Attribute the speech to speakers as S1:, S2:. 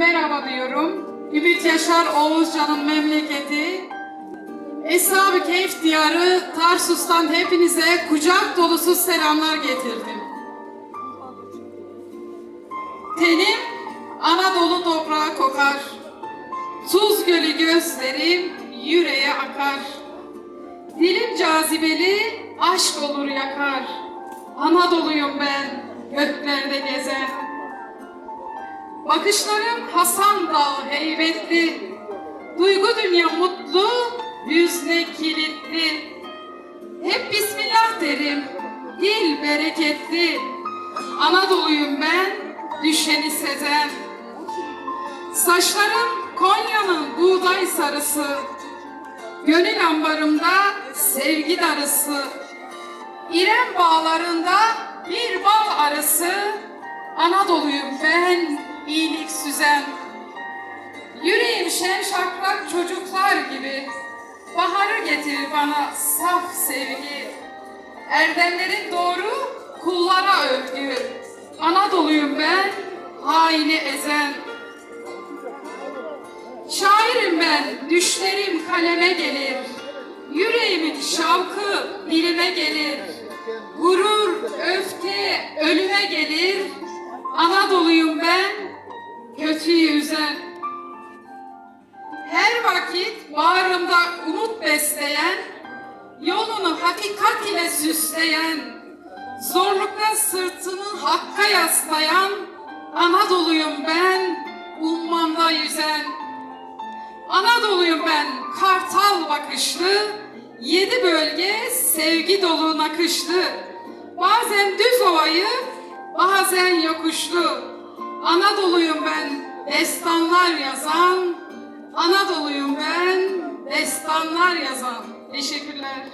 S1: merhaba diyorum. Ümit Yaşar Oğuzcan'ın memleketi. Eshab-ı Keyif diyarı Tarsus'tan hepinize kucak dolusu selamlar getirdim. Tenim Anadolu toprağı kokar. Tuz gölü gözlerim yüreğe akar. Dilim cazibeli aşk olur yakar. Anadolu'yum ben göklerde gezen. Bakışlarım Hasan Dağı heybetli. Duygu dünya mutlu, hüzne kilitli. Hep Bismillah derim, dil bereketli. Anadolu'yum ben, düşeni sezen. Saçlarım Konya'nın buğday sarısı. Gönül ambarımda sevgi darısı. İrem bağlarında bir bal arısı. Anadolu'yum ben, iyilik süzen. Yüreğim şen şakrak çocuklar gibi. Baharı getirir bana saf sevgi. Erdemlerin doğru kullara övgü. Anadolu'yum ben, haini ezen. Şairim ben, düşlerim kaleme gelir. Yüreğimin şavkı dilime gelir. Gurur, öfke ölüme gelir. Anadolu'yum ben, kötüyü üzen. Her vakit bağrımda umut besleyen, yolunu hakikat ile süsleyen, zorlukta sırtını hakka yaslayan, Anadolu'yum ben, ummanda yüzen. Anadolu'yum ben, kartal bakışlı, yedi bölge sevgi dolu nakışlı. Bazen düz ovayı, bazen yokuşlu. Anadolu'yum ben, destanlar yazan, Anadolu'yum ben, destanlar yazan. Teşekkürler.